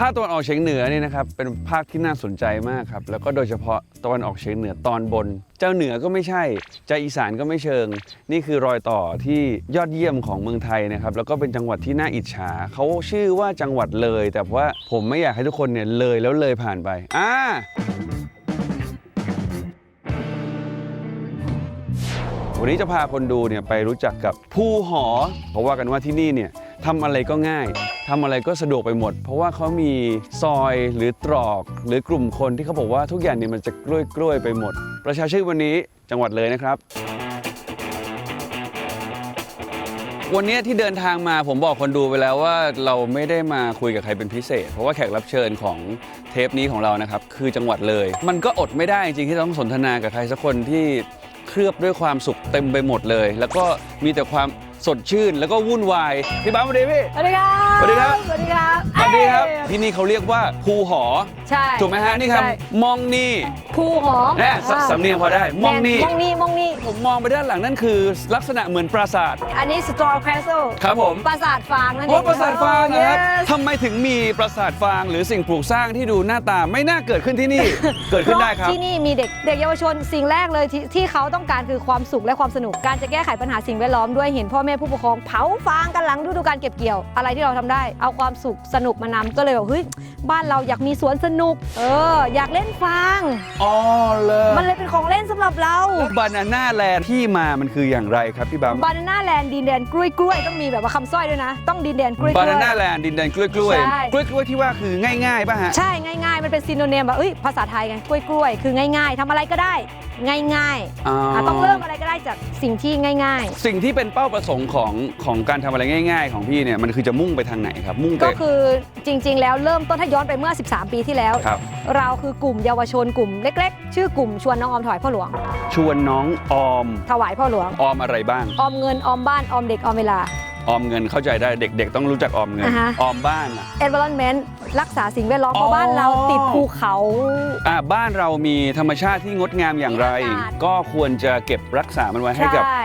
ภาคตะวันออกเฉียงเหนือนี่นะครับเป็นภาคที่น่าสนใจมากครับแล้วก็โดยเฉพาะตะวันออกเฉียงเหนือตอนบน เจ้าเหนือก็ไม่ใช่เจ้าอีสานก็ไม่เชิง นี่คือรอยต่อที่ยอดเยี่ยมของเมืองไทยนะครับแล้วก็เป็นจังหวัดที่น่าอิจฉาเขาชื่อว่าจังหวัดเลย แต่ว่าผมไม่อยากให้ทุกคนเนี่ยเลยแล้วเลยผ่านไปอ่าวันนี้จะพาคนดูเนี่ยไปรู้จักกับภูหอ เพราะว่ากันว่าที่นี่เนี่ย ทำอะไรก็ง่ายทำอะไรก็สะดวกไปหมด เพราะว่าเขามีซอยหรือตรอก หรือกลุ่มคนที่เขาบอกว่าทุกอย่างเนี่ยมันจะกล้วยกล้วยๆไปหมด ประชาชื่นวันนี้จังหวัดเลยนะครับ วันนี้ที่เดินทางมาผมบอกคนดูไปแล้วว่าเราไม่ได้มาคุยกับใครเป็นพิเศษ เพราะว่าแขกรับเชิญของเทปนี้ของเรานะครับคือจังหวัดเลย มันก็อดไม่ได้จริงๆที่ต้องสนทนากับใครสักคนที่เคลือบด้วยความสุขเต็มไปหมดเลย แล้วก็มีแต่ความ สดชื่นแล้วก็วุ่นวายพี่บ้าสวัสดีพี่ สวัสดีครับสวัสดีครับ สวัสดีครับสวัสดีครับเอ้ยที่นี่เขาเรียกว่าภูหอ ใช่ถูกไหมฮะนี่ครับ ใช่มองนี่ภูหอมแน่สสำเนียงพอได้ มองนี่ มองนี่มองนี่ ผมมองไปด้านหลังนั่นคือ ลักษณะเหมือนปราสาท อันนี้สตรอแคสเซิลครับผม ปราสาทฟางนั่นเองโอ้ปราสาทฟางนะครับ Yes ทำไมถึงมีปราสาทฟางหรือสิ่งปลูกสร้างที่ดูหน้าตาไม่น่าเกิดขึ้นที่นี่ เกิดขึ้นได้ครับ เพาะที่นี่มีเด็กเด็กเยาวชนสิ่งแรกเลยที่ที่เขาต้องการคือความสุขและความสนุก การจะแก้ไขปัญหาสิ่งแวดล้อมด้วยเห็นพ่อแม่ผู้ปกครองเผาฟางกันหลังฤดูการเก็บเกี่ยวอะไรที่เราทำได้ เอาความสุขสนุกมานำก็เลยแบบเฮ้ยบ้านเราอยากมีสวนสนุก เออ อยากเล่นฟางอ๋อเลยมันเลยเป็นของเล่นสำหรับเราบานาน่าแลนด์ที่มามันคืออย่างไรครับพี่บัมบานาน่าแลนด์ดินแดนกล้วยกล้วยต้องมีแบบว่าคำสร้อยด้วยนะ ต้องดินแดนกล้วยกบาล้นาวน่ายแลนด์ดินแดนกล้วยกล้วยใช่กล้วยกล้วยที่ว่าคือง่ายๆป่ะฮะใช่ง่ายๆ มันเป็นซีโนเนมแบบเอ้ยภาษาไทยไงกล้วยกล้วยๆคือง่าย ๆทำอะไรก็ได้ ง่ายอ๋อๆออะต้องเริ่มอะไรก็ได้จากสิ่งที่ง่ายสิ่งที่เป็นเป้าประสงค์ของของการทำอะไรง่าย ๆ ของพี่เนี่ยมันคือจะมุ่งไปทางไหนครับ มุ่งๆไป ก็คือจริง ๆ แล้วเริ่มต้นถ้าย้อนไปเมื่อ 13 ปีที่แล้ว ครับ เราคือกลุ่มเยาวชนกลุ่มเล็ก ๆ ชื่อกลุ่มชวนน้องออมถวายพ่อหลวง ชวนน้องออม ถวายพ่อหลวง ออมอะไรบ้าง ออมเงินออมบ้านออมเด็กออมเวลา ออมเงินเข้าใจได้เด็ก ๆ ต้องรู้จักออมเงิน อ่าฮะ ออมบ้านอะ environment รักษาสิ่งแวดล้อมอ๋อเพราะบ้านเราติดภูเขา อ่าบ้านเรามีธรรมชาติที่งดงามอย่างไร มีอากาศ ก็ควรจะเก็บรักษามันไว้ให้กับใช่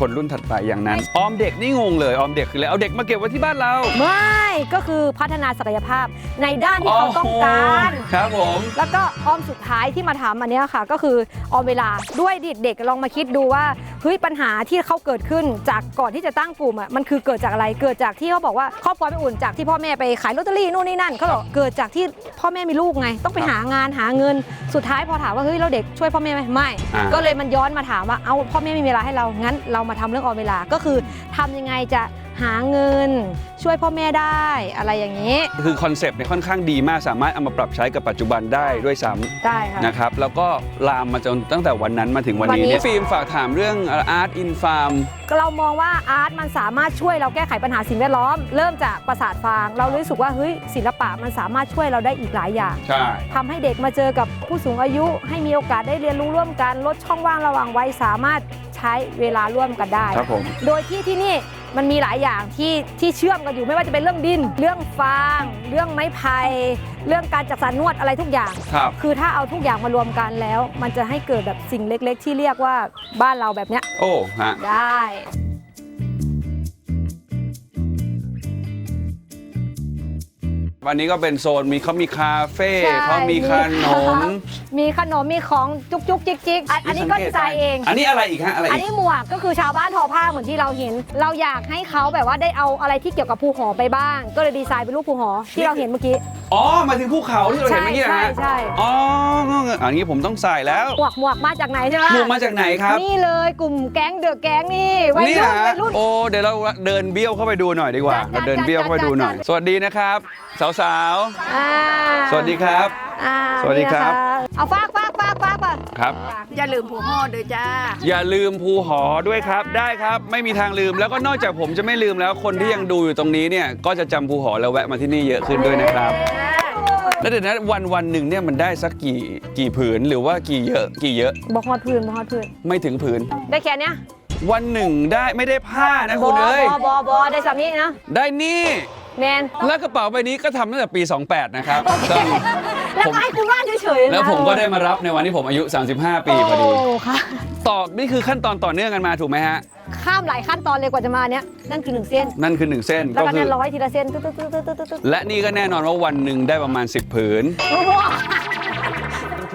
คนรุ่นถัดไปอย่างนั้น ออมเด็กนี่งงเลยออมเด็กคืออะไรเอาเด็กมาเก็บไว้ที่บ้านเรา ไม่ก็คือพัฒนาศักยภาพในด้านที่เขาต้องการ โอ้โหครับผม แล้วก็ออมสุดท้ายที่มาถามอันเนี้ยค่ะ ก็คือออมเวลาด้วยเด็กๆลองมาคิดดูว่าเฮ้ยปัญหาที่เขาเกิดขึ้นจากก่อนที่จะตั้งกลุ่มอะมันคือเกิดจากอะไรเกิดจากที่เขาบอกว่าครอบครัวไม่อุ่นจากที่พ่อแม่ไปขายลอตเตอรี่นู่นนี่นั่นเขาบอกเกิดจากที่พ่อแม่มีลูกไง ต้องไปหางานหาเงินสุดท้ายพอถามว่าเฮ้ยเราเด็กช่วยพ่อแม่ไหมไม่ อ่า ก็เลยมันย้อนมาถามว่าเอาพ่อแม่ไม่มีเวลาให้เรางั้นเรามาทำเรื่องออมเวลาก็คือทำยังไงจะหาเงินช่วยพ่อแม่ได้อะไรอย่างนี้ คือคอนเซปต์เนี่ยค่อนข้างดีมากสามารถเอามาปรับใช้กับปัจจุบันได้ด้วยซ้ำได้ค่ะนะครับแล้วก็ลามมาจนตั้งแต่วันนั้นมาถึงวันวันนี้นี้เนี่ยฟิล์มฝากถามเรื่องอาร์ตอินฟาร์มเรามองว่าอาร์ตมันสามารถช่วยเราแก้ไขปัญหาสิ่งแวดล้อม เริ่มจากประสาทฟาง เรารู้สึกว่าเฮ้ยศิลปะมันสามารถช่วยเราได้อีกหลายอย่างใช่ทำให้เด็กมาเจอกับผู้สูงอายุ ให้มีโอกาสได้เรียนรู้ร่วมกันลดช่องว่างระหว่างวัยสามารถ ใช้เวลาร่วมกันได้ ครับผม โดยที่ที่นี่มันมีหลายอย่างที่ที่เชื่อมกันอยู่ไม่ว่าจะเป็นเรื่องดิน เรื่องฟาง เรื่องไม้ไผ่เรื่องการจักสานนวดอะไรทุกอย่าง ครับ คือถ้าเอาทุกอย่างมารวมกันแล้ว มันจะให้เกิดแบบสิ่งเล็ก ๆ ที่เรียกว่าบ้านเราแบบเนี้ยโอ้ฮะ ได้ วันนี้ก็เป็นโซนมีเขามีคาเฟ่ใช่เขามีขนม มีขนมมีของจุกจุกจิกจิกอันอันนี้ก็ดีไซน์เอง อันนี้อะไรอีกฮะอะไรอันอีกนี้หมวกก็คือชาวบ้านทอผ้าเหมือนที่เราเห็น เราอยากให้เขาแบบว่าได้เอาอะไรที่เกี่ยวกับภูหอไปบ้าง ก็เลยดีไซน์เป็นรูปภูหอที่เราเห็นเมื่อกี้ อ๋อมาถึงภูเขาที่เราเห็นเมื่อกี้นะใช่ฮะใช่ อ๋ออันนี้ผมต้องใส่แล้วหมวกหมวกมาจากไหนใช่ไหมหมวกมาจากไหนครับ นี่เลยกลุ่มแก๊งเดอะแก๊งนี่วัยนี่รุ่นฮะวัยรุ่น โอ้เดี๋ยวเราเดินเบี้ยวเข้าไปดูหน่อยดีกว่าจัดเราเดินเบี้ยวเข้าไปดูหน่อย จัดจัดสวัสดีนะครับ สาวอ่าสวัสดีครับ อ่าสวัสดีครับ นี่นะคะเอาฟากฟากฟากฟากป่ะๆครับ อย่าลืมผัวห่อเด้อจ้า อย่าลืมภูหอด้วยครับ ได้ครับ ไม่มีทางลืม แล้วก็นอกจากผมจะไม่ลืมแล้ว คนที่ยังดูอยู่ตรงนี้เนี่ย ก็จะจำภูหอแล้วแวะมาที่นี่เยอะขึ้นด้วยนะครับ แล้วเดี๋ยวนะวันวันหนึ่งเนี่ยมันได้สักกี่กี่ผืนหรือว่ากี่เยอะกี่เยอะบอกฮอดพื้นบอกฮอดพื้นไม่ถึงผืน ได้แค่เนี้ยวันหนึ่งได้ไม่ได้ผ้านะบคุณอเอ้ย บอบอบอได้สามีนะได้นี่ แมน แล้วกระเป๋าใบนี้ก็ทำตั้งแต่ปี 28 นะครับซึ่ง แล้วผมก็ให้คุณว่านเฉยๆนะแล้วผมก็ได้มารับในวันที่ผมอายุ 35 ปีพอดี โค่ะ ต่อนี่คือขั้นตอนต่อเนื่องกันมาถูกไหมฮะ ข้ามหลายขั้นตอนเลยกว่าจะมาเนี้ยนั่นคือหนึ่งเส้น นั่นคือหนึ่งเส้นแล้วก็ก็คืเนี่ยอร้อยทีละเส้น ตึ๊ดตึ๊ดตึ๊ดตึ๊ดตึ๊ดตึ๊ดและนี่ก็แน่นอนว่าวันหนึ่งได้ประมาณ 10 ผืน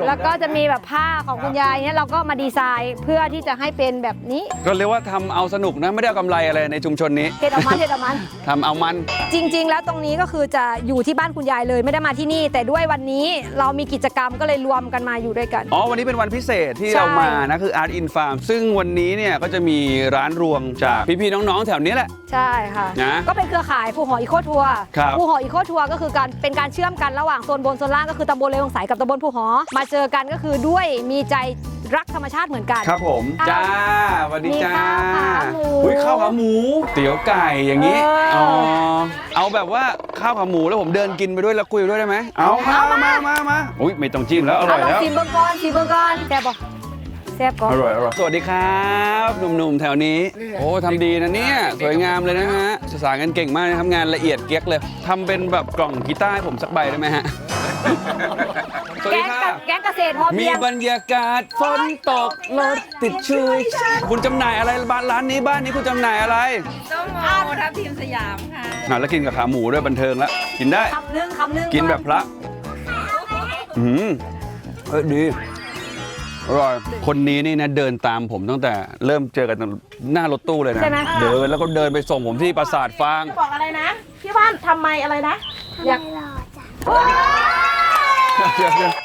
แล้วก็จะมีแบบผ้าของคุณยายเนี่ยเราก็มาดีไซน์เพื่อที่จะให้เป็นแบบนี้ก็เรียกว่าทำเอาสนุกนะไม่ได้เอากำไรอะไรในชุมชนนี้เทดออกมาเทดออกมา ทำเอามัน จริง ๆ แล้วตรงนี้ก็คือจะอยู่ที่บ้านคุณยายเลยไม่ได้มาที่นี่ แต่ด้วยวันนี้เรามีกิจกรรมก็เลยรวมกันมาอยู่ด้วยกัน อ๋อ วันนี้เป็นวันพิเศษที่ใช่ เรามานะคือ Art in Farm ซึ่งวันนี้เนี่ยก็จะมีร้านรวงจากพี่ๆน้องๆแถวนี้แหละ ใช่ค่ะ นะก็เป็นเครือข่ายภูหออีโคทัวร์ครับ ภูหออีโคทัวร์ก็คือการเป็นการเชื่อมกันระหว่างโซนบนโซนล่างก็คือตำบลเลวงสายกับตำบลภูหอมาเจอกันก็คือด้วยมีใจรักธรรมชาติเหมือนกัน ครับผมเอาจ้าสวัสดีจ้ามีข้าวขาหมูอุ้ยข้าวขาหมูเตี๋ยวไก่อย่างนี้เอออ๋อ๋อเอาแบบว่าข้าวขาหมูแล้วผมเดินกินไปด้วยแล้วคุยไปด้วยได้ไหมเอามามามามาอุ้ยไม่ต้องจิ้มแล้วอร่อยเาลงแล้วชิมเบงกอนชิมเบงกอนแซ่บปะแซ่บก่อนอร่อยอร่อยสวัสดีครับหนุ่มๆแถวนี้ โอ้ทำดีนะเนี่ยสวยงามเลยนะฮะสื่อสารกันเก่งมากนะครับงานละเอียดเก๊ยกเลยทำเป็นแบบกล่องกีตาร์ให้ผมสักใบได้ไหมฮะ สวัสแกดีงค่ะกะแกงเกษตรพอมีเพียง บรรยากาศฝนตกรถติดชุยคุณจำหน่ายอะไรบ้านร้านนี้บ้านนี้คุณจำหน่ายอะไรส้มโอทับทิมสยามค่ะ อะแล้วกินกับขาหมูด้วยบันเทิงแล้วกินได้ คำนึงคำนึงกินแบบพระอืมเฮ้ยดี อร่อย คนนี้นี่นะเดินตามผมตั้งแต่เริ่มเจอกันตรงหน้ารถตู้เลยนะ ใช่ไหม เดินแล้วก็เดินไปส่งผมที่ปราสาทฟาง บอกอะไรนะ พี่ว่านทำไมอะไรนะ อยาก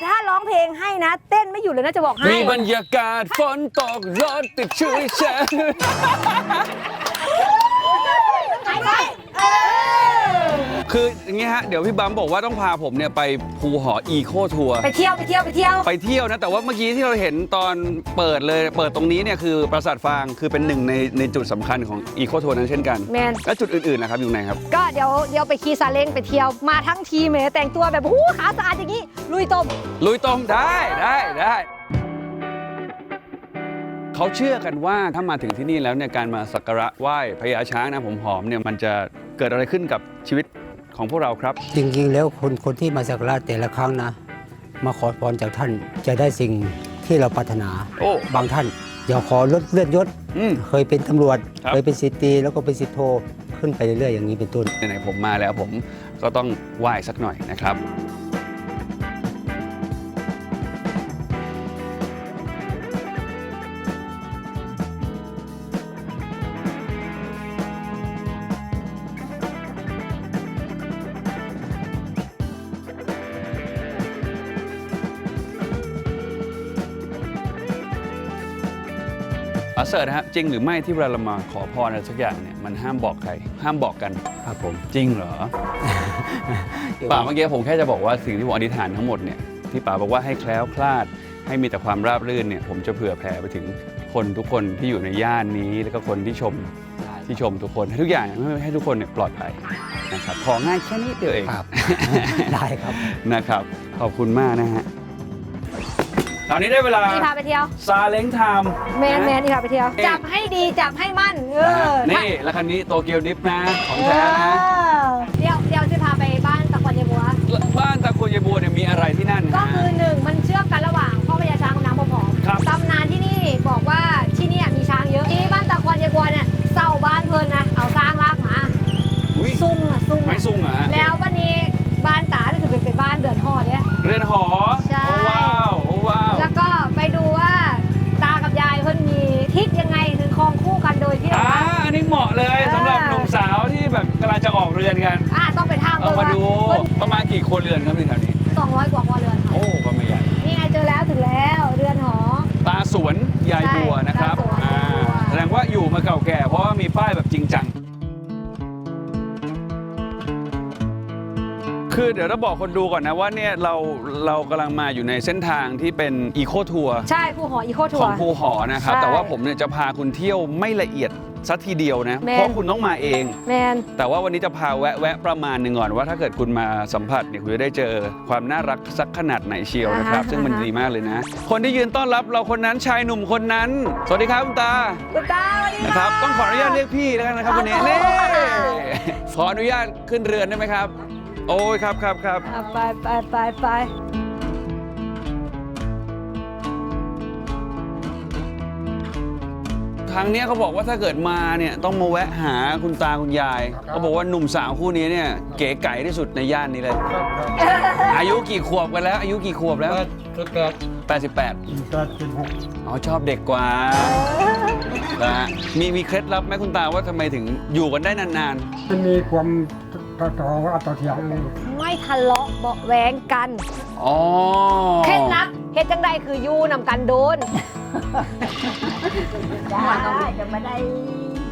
ถ้าร้องเพลงให้นะ เต้นไม่หยุดเลยนะจะบอกให้มีบรรยากาศฝนตกรถติดชุยแชร์ คืออย่างงี้ฮะเดี๋ยวพี่บัมบอกว่าต้องพาผมเนี่ยไปภูหออีโคทัวร์ไปเที่ยวไปเที่ยวไปเที่ยว ไปเที่ยวนะแต่ว่าเมื่อกี้ที่เราเห็นตอนเปิดเลยเปิดตรงนี้เนี่ยคือปราสาทฟางคือเป็นหนึ่งในในจุดสำคัญของอีโคทัวร์นั้นเช่นกัน แมน แล้วจุดอื่นๆนะครับอยู่ไหนครับ ก็เดี๋ยวเดี๋ยวไปขี่ซาเล้งไปเที่ยวมาทั้งทีมเลยแต่งตัวแบบหูขาสะอาดอย่างนี้ ลุยต้มลุยต้มได้ได้ได้เขาเชื่อกันว่าถ้ามาถึงที่นี่แล้วเนี่ยการมาสักการะไหว้พญาช้างนะผมหอมเนี่ยมันจะเกิดอะไรขึ้นกับชีวิต ของพวกเราครับ จริงๆ แล้วคนคนที่มาสักการะแต่ละครั้งนะ มาขอพรจากท่านจะได้สิ่งที่เราปรารถนา โอ้ บางท่านอยากขอลดเลื่อนยศ อืม เคยเป็นตำรวจ ครับ เคยเป็นสิบตรีแล้วก็เป็นสิบโทขึ้นไปเรื่อยๆอย่างนี้เป็นต้น ไหนๆผมมาแล้วผมก็ต้องไหว้สักหน่อยนะครับ เสิร์ตนะครับจริงหรือไม่ที่เวลาเรามาขอพรอะไรสักอย่างเนี่ยมันห้ามบอกใคร ห้ามบอกกันครับผม จริงเหรอป่าเมื่อกี้ผมแค่จะบอกว่าสิ่งที่ผมอธิษฐานทั้งหมดเนี่ยที่ป่าบอกว่าให้แคล้วคลาด ให้มีแต่ความราบรื่นเนี่ยผมจะเผื่อแผ่ไปถึงคนทุกคนที่อยู่ในย่านนี้ แล้วก็คนที่ชมที่ชมทุกคนให้ทุกอย่างให้ทุกคนเนี่ยปลอดภัยนะครับของง่ายแค่นี้เดียวเองครับ ได้ครับนะครับ ขอบคุณมากนะฮะ ตอนนี้ได้เวลานี่พาไปเที่ยวซาเล้งไทม์แมนแมนนี่พาไปเที่ยวเอ๊ะจับให้ดีจับให้มั่นเอนะฮะอนี่แล้วคันนี้โตเกียวดิฟนะของเอแท้นะอเดี๋ยวเดี๋ยวจะพาไปบ้านตะกอนยายบัวบ้านตะโกยายบัวเนี่ยมีอะไรที่นั่น ยายบัวนะครับใช่ตาสวนอ่ายายบัวแสดงว่าอยู่มาเก่าแก่เพราะว่ามีป้ายแบบจริงจัง คือเดี๋ยวเราบอกคนดูก่อนนะว่าเนี่ยเราเรากำลังมาอยู่ในเส้นทางที่เป็นอีโคทัวร์ใช่ภูหออีโคทัขวองร์ ภูหอนะครับ ใช่ แต่ว่าผมเนี่ยจะพาคุณเที่ยวไม่ละเอียด สัทีเดียวนะ แมนเพราะคุณต้องมาเอง แมน แต่ว่าวันนี้จะพาแวะแวะประมาณหนึ่งก่อนว่าถ้าเกิดคุณมาสัมผัสเนี่ยคุณจะได้เจอความน่ารักสักขนาดไหนเชียวนะครับ อ่าฮะ ซึ่งมันอ่าฮะดีมากเลยนะ คนที่ยืนต้อนรับเราคนนั้นชายหนุ่มคนนั้น สวัสดีครับคุณตาคุณตาสวัสดีนะครับ ต้องขออนุญาตเรียกพี่แล้วกันนะครับวันนี้ครับนี่ผมขออนุญาตขึ้นเรือนได้ไหมครับ โอ้ยครับครับครับ อะไปไปไปไป ถทางเนี้ยเขาบอกว่าถ้าเกิดมาเนี่ยต้องมาแวะหาคุณตาคุณยายเขาบอกว่าหนุ่มสาวคู่นี้เนี่ยเก๋ไก๋ที่สุดในย่านนี้เลย อายุกี่ขวบกันแล้ว อายุกี่ขวบแล้ว ก็แปด88แปดสิบหกอ๋อชอบเด็กกว่านะฮะมีมีเคล็ดลับไหมคุณตาว่าทำไมถึงอยู่กันได้นานมันมีความต่อต่อว่าต่อเถียงไม่ทะเลาะเบาะแว้งกัน ๆ อ๋อ เคล็ดลับเฮ็ดจังใดคืออยู่นำกันโดน ได้จะไม่ได้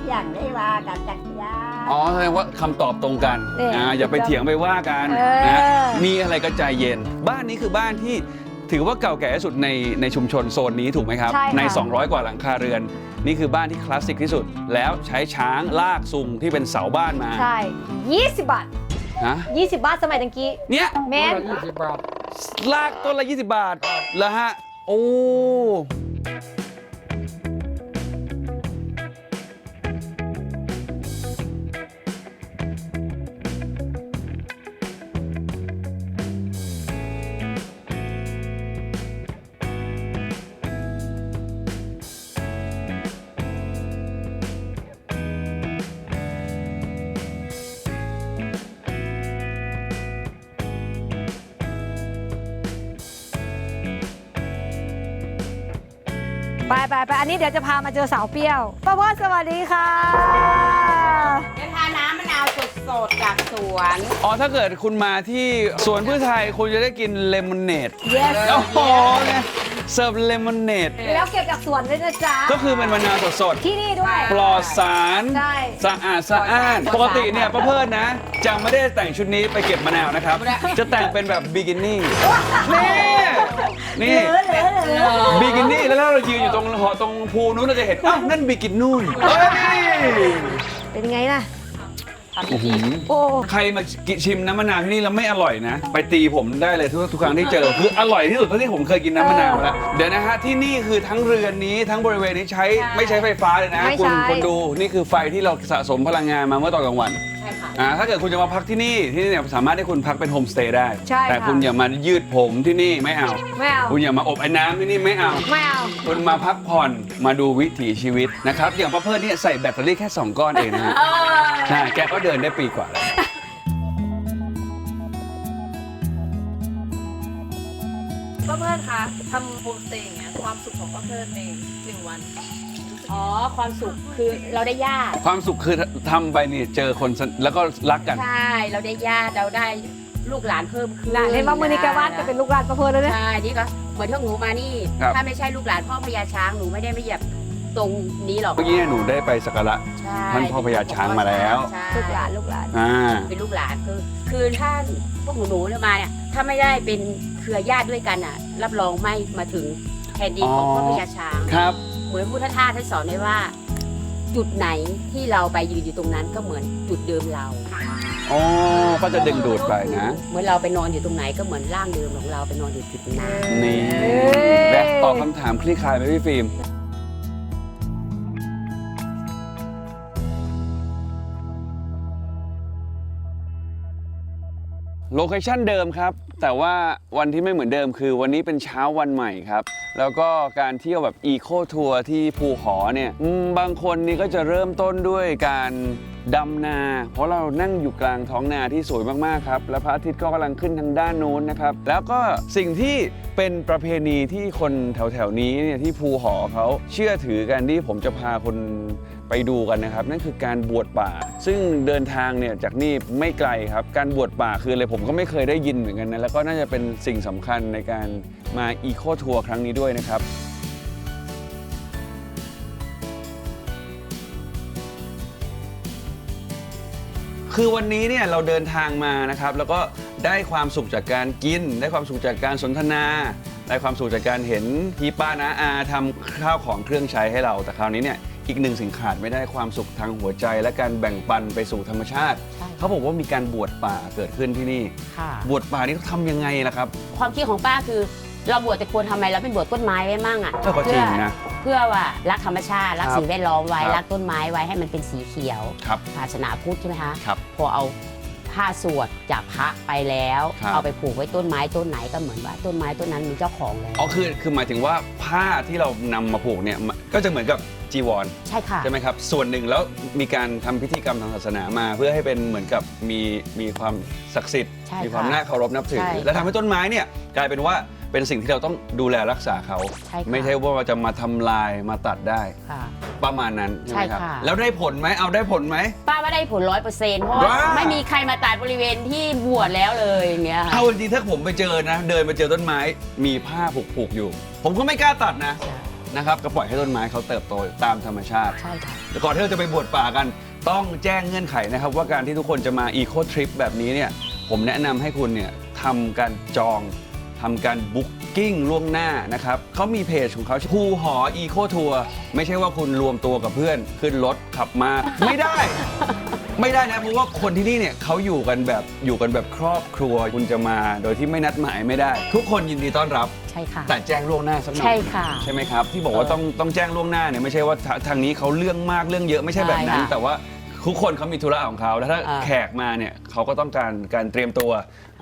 อย่างได้ว่ากันจักรยานอ๋อแสดงว่าคำตอบตรงกันเนี่ยอ่าอย่าไปเถียงไปว่ากันเออนะฮะมีอะไรก็ใจเย็น บ้านนี้คือบ้านที่ถือว่าเก่าแก่ที่สุดในในชุมชนโซนนี้ถูกไหมครับใช่ค่ะใน200 กว่าหลังคาเรือน นี่คือบ้านที่คลาสสิกที่สุด แล้วใช้ช้างลากซุงที่เป็นเสาบ้านมาใช่ 20 บาท นะ20 บาทสมัยตะกี้เนี่ยแม่นยี่สิบบาทลากต้นละ 20 บาทแล้วฮะ โอ้ ไป ไปไปอันนี้เดี๋ยวจะพามาเจอสาวเปรี้ยวป้าพอดสวัสดีค่ะ จะทาน้ำมะนาวสดๆจากสวน อ๋อถ้าเกิดคุณมาที่สวนพืชไทยคุณจะได้กินเลมอนเนด yes โอ้โหเนี่ย เสิร์ฟเลมอนเนดแล้วเก็บจากสวนด้วยนะจ๊ะ ก็คือเป็นมะนาวสดที่นี่ด้วย ๆ ปลอดสาร ใช่ สะอาดสะอ้าน ปกติเนี่ยป้าเพิดนะ จะไม่ได้แต่งชุดนี้ไปเก็บมะนาวนะครับ จะแต่งเป็นแบบบิกินี่ นี่นี่บิกินี่แล้วถ้าเรายืนอยู่ตรงหอตรงพูนู้นเราจะเห็นอ้าวนั่นบิกินนู่นเฮ้ย เป็นไงนะ โอ้โหโอ้ใครมากิชิมน้ำมะนาวที่นี่แล้วไม่อร่อยนะ ไปตีผมได้เลยทุกทุกครั้งที่เจอ คืออร่อยที่สุดเท่าที่ผมเคยกินน้ำมะนาวมาแล้วเดี๋ยวนะฮะที่นี่คือทั้งเรือนนี้ทั้งบริเวณนี้ใช้ไม่ใช้ไฟฟ้าเลยนะ ไม่คุณใช้คุณดูนี่คือไฟที่เราสะสมพลังงานมาเมื่อตอนกลางวัน ใช่ค่ะ อ่าถ้าเกิดคุณจะมาพักที่นี่ที่นี่เนี่ยสามารถให้คุณพักเป็นโฮมสเตย์ได้ ใช่แต่ค่ะ คุณอย่ามายืดผมที่นี่ไม่เอา ไม่เอาคุณอย่ามาอบไอ้น้ำที่นี่ไม่เอา ไม่เอา คุณมาพักผ่อนมาดูวิถีชีวิตนะครับ อย่างป้าเพิดเนี่ยใส่แบตเตอรี่แค่ 2 ก้อนเองนะฮะใช่แกก็เดินได้ปีกว่าแล้วป้าเพื่อนคะทำโฮมสเตย์อย่างเงี้ยความสุขของป้าเพื่อนในหนึ่งวัน อ๋อ ความสุขคือเราได้ญาติ ความสุขคือทำไปนี่เจอคนสนแล้วก็รักกัน ใช่ เราได้ญาติเราได้ลูกหลานเพิ่มขึ้นน่ะเห็นว่ามือนี้แกวาดจะเป็นลูกหลานประเพลินแล้วเนี่ย ใช่ นี่ก็เหมือนที่หนูมานี่ ครับ ถ้าไม่ใช่ลูกหลานพ่อพญาช้างหนูไม่ได้มาเหยียบตรงนี้หรอกเมื่อกี้เนี่ยหนูได้ไปสักการะ ใช่ท่านพ่อพญาช้างมาแล้ว ใช่ ลูกหลานลูกหลาน อ่า เป็นลูกหลานคือคือถ้าพวกหนูหนูๆเนี่ยมาเนี่ยถ้าไม่ได้เป็นเครือญาติด้วยกันอะ รับรองไม่มาถึงแผ่นดินของอ๋อพ่อพญาช้าง ครับ เหมือนพุทธทาสท่านสอนไว้ว่า จุดไหนที่เราไปยืนอยู่ตรงนั้นก็เหมือนจุดเดิมเรา อ๋อก็จะดึงดูดไปนะ เหมือนเราไปนอนอยู่ตรงไหนก็เหมือนร่างเดิมของเราไปนอนอยู่จุดนั้นนี่เอ้ยและตอบคำถามคลี่คลายไหมพี่ฟิล์ม โลเคชั่นเดิมครับ แต่ว่าวันที่ไม่เหมือนเดิมคือวันนี้เป็นเช้าวันใหม่ครับ แล้วก็การเที่ยวแบบอีโคทัวร์ที่ภูหอเนี่ยอืมบางคนนี่ก็จะเริ่มต้นด้วยการดำนา เพราะเรานั่งอยู่กลางท้องนาที่สวยมากๆครับ และพระอาทิตย์ก็กำลังขึ้นทางด้านโน้นนะครับ แล้วก็สิ่งที่เป็นประเพณีที่คนแถวๆนี้เนี่ยที่ภูหอเขาเชื่อถือกันที่ผมจะพาคน ไปดูกันนะครับ นั่นคือการบวชป่า ซึ่งเดินทางเนี่ยจากนี่ไม่ไกลครับ การบวชป่าคืออะไรผมก็ไม่เคยได้ยินเหมือนกันนะ แล้วก็น่าจะเป็นสิ่งสำคัญในการมาอีโคทัวร์ครั้งนี้ด้วยนะครับ คือวันนี้เนี่ยเราเดินทางมานะครับ แล้วก็ได้ความสุขจากการกิน ได้ความสุขจากการสนทนา ได้ความสุขจากการเห็นพี่ป้านาอาทำข้าวของเครื่องใช้ให้เราแต่คราวนี้เนี่ย อีกหนึ่งสิ่งขาดไม่ได้ความสุขทางหัวใจ และการแบ่งปันไปสู่ธรรมชาติ ใช่ เขาบอกว่ามีการบวชป่าเกิดขึ้นที่นี่ ค่ะ บวชป่านี่เขาทำยังไงล่ะครับ ความคิดของป้าคือ เราบวชแต่ควรทำไมเราไม่บวชต้นไม้ไว้มั่งอะเออก็จริงนะเพื่อว่ารักธรรมชาติ รักครับสิ่งแวดล้อมไว้ครับ รักต้นไม้ไว้ให้มันเป็นสีเขียวครับ ศาสนาพุทธใช่ไหมคะ ครับ พอเอาผ้าสวดจากพระไปแล้ว ครับ เอาไปผูกไว้ต้นไม้ต้นไหนก็เหมือนว่าต้นไม้ต้นนั้นมีเจ้าของแล้ว อ๋อคือคือหมายถึงว่าผ้าที่เรานำมาผูกเนี่ย ก็จะเหมือนกับจีวรใช่ค่ะ ใช่ไหมครับ ส่วนหนึ่งแล้วมีการทำพิธีกรรมทางศาสนามา เพื่อให้เป็นเหมือนกับมีมีความศักดิ์สิทธิ์ ใช่มีความค่ะน่าเคารพนับถือ ใช่และทำให้ต้นไม้เนี่ยกลายเป็นว่าเป็นสิ่งที่เราต้องดูแลรักษาเขา ใช่ค่ะ ไม่ใช่ว่าจะมาทำลายมาตัดได้ค่ะ ประมาณนั้นใช่ไหมครับใช่ค่ะ แล้วได้ผลไหมเอาได้ผลไหม ป้าว่าได้ผลร้อยเปอร์เซ็นต์เพราะว่าว้าว ไม่มีใครมาตัดบริเวณที่บวชแล้วเลยอย่างเงี้ยค่ะ เอาจริงๆถ้าผมไปเจอนะ เดินไปเจอต้นไม้มีผ้าผูกๆอยู่ ผมก็ไม่กล้าตัดนะ ใช่ นะครับก็ปล่อยให้ต้นไม้เขาเติบโตตามธรรมชาติ ใช่ค่ะแต่ก่อนที่เราจะไปบวชป่ากัน ต้องแจ้งเงื่อนไขนะครับ ว่าการที่ทุกคนจะมาอีโคทริปแบบนี้เนี่ยผมแนะนำให้คุณเนี่ยทำการจองทำการบุ๊กกิ้งล่วงหน้านะครับเขามีเพจของเขาภูหออีโคทัวร์ไม่ใช่ว่าคุณรวมตัวกับเพื่อน ขึ้นรถขับมา ไม่ได้ ไม่ได้นะเพราะว่าคนที่นี่เนี่ยเขาอยู่กันแบบอยู่กันแบบครอบครัวคุณจะมาโดยที่ไม่นัดหมายไม่ได้ ทุกคนยินดีต้อนรับ ใช่ค่ะ แต่แจ้งล่วงหน้าสักหน่อยใช่ค่ะใช่ไหมครับ ที่บอกว่าต้องต้องแจ้งล่วงหน้าเนี่ยไม่ใช่ว่าทาทางนี้เขาเรื่องมากเรื่องเยอะไม่ใช่แบบนั้น ใช่ค่ะแต่ว่าทุกคนเขามีธุระของเขาแล้วถ้าอ่าแขกมาเนี่ยเขาก็ต้องการการเตรียมตัว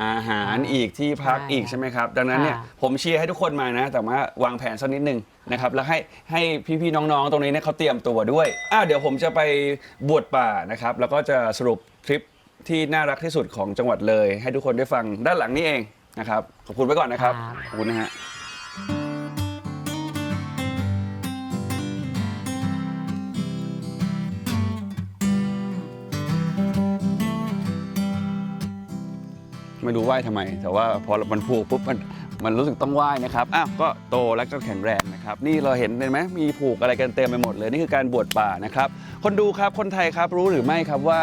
อาหารอีกที่พักใช่อีกใช่ไหมครับ ดังนั้นเนี่ยค่ะ ผมเชียร์ให้ทุกคนมานะ แต่ว่าวางแผนสักนิดนึง นะครับแล้วให้ให้พี่ๆน้องๆตรงนี้เนี่ยเขาเตรียมตัวด้วยอ่าเดี๋ยวผมจะไปบวชป่านะครับแล้วก็จะสรุปทริปที่น่ารักที่สุดของจังหวัดเลย ให้ทุกคนได้ฟังด้านหลังนี้เองนะครับขอบคุณไว้ก่อนนะครับขอบคุณนะฮะไม่รู้ไหว้ทำไม แต่ว่าพอมันผูกปุ๊บมัน มันรู้สึกต้องไหว้นะครับอ้าวก็โตแล้วก็แข็งแรงนะครับ นี่เราเห็นเห็นไหมมีผูกอะไรกันเต็มไปหมดเลยนี่คือการบวชป่านะครับ คนดูครับคนไทยครับรู้หรือไม่ครับว่า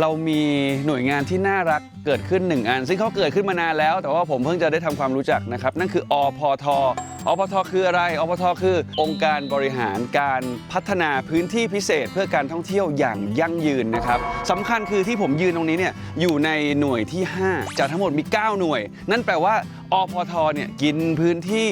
เรามีหน่วยงานที่น่ารักเกิดขึ้นหนึ่งอัน ซึ่งเขาเกิดขึ้นมานานแล้ว แต่ว่าผมเพิ่งจะได้ทำความรู้จักนะครับ นั่นคืออพทอพทคืออะไรอพทคือ องค์การบริหารการพัฒนาพื้นที่พิเศษ เพื่อการท่องเที่ยวอย่างยั่งยืนนะครับสำคัญคือที่ผมยืนตรงนี้เนี่ยอยู่ในหน่วยที่ 5 จากทั้งหมดมี 9 หน่วย นั่นแปลว่าอพทเนี่ยกินพื้นที่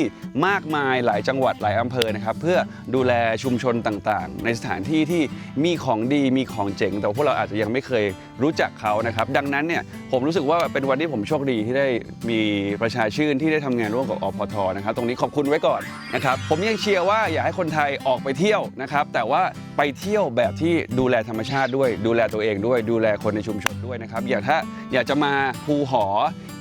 มากมายหลายจังหวัดหลายอำเภอนะครับเพื่อดูแลชุมชนต่างๆ ในสถานที่ที่มีของดีมีของเจ๋ง แต่พวกเราอาจจะยังไม่เคยรู้จักเขานะครับ ดังนั้นเนี่ยผมรู้สึกว่าเป็นวันที่ผมโชคดีที่ได้มีประชาชื่นที่ได้ทำงานร่วมกับอพทนะครับ ตรงนี้ขอบคุณไว้ก่อนนะครับ ผมยังเชียร์ว่าอยากให้คนไทยออกไปเที่ยวนะครับ แต่ว่าไปเที่ยวแบบที่ดูแลธรรมชาติด้วย ดูแลตัวเองด้วย ดูแลคนในชุมชนด้วยนะครับอย่างถ้าอยากจะมาภูหอ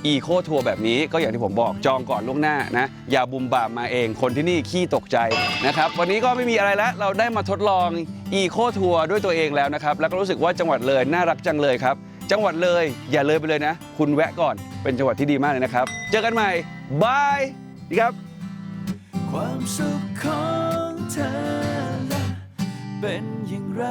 อีโคทัวร์แบบนี้ก็อย่างที่ผมบอกจองก่อนล่วงหน้านะอย่าบุมบามมาเองคนที่นี่ขี้ตกใจนะครับวันนี้ก็ไม่มีอะไรแล้ว เราได้มาทดลองอีโคทัวร์ด้วยตัวเองแล้วนะครับแล้วก็รู้สึกว่าจังหวัดเลยน่ารักจังเลยครับ จังหวัดเลยอย่าเลยไปเลยนะ คุณแวะก่อนเป็นจังหวัดที่ดีมากเลยนะครับ เจอกันใหม่บายดีครับ ความสุขของเธอ เป็นอย่างไร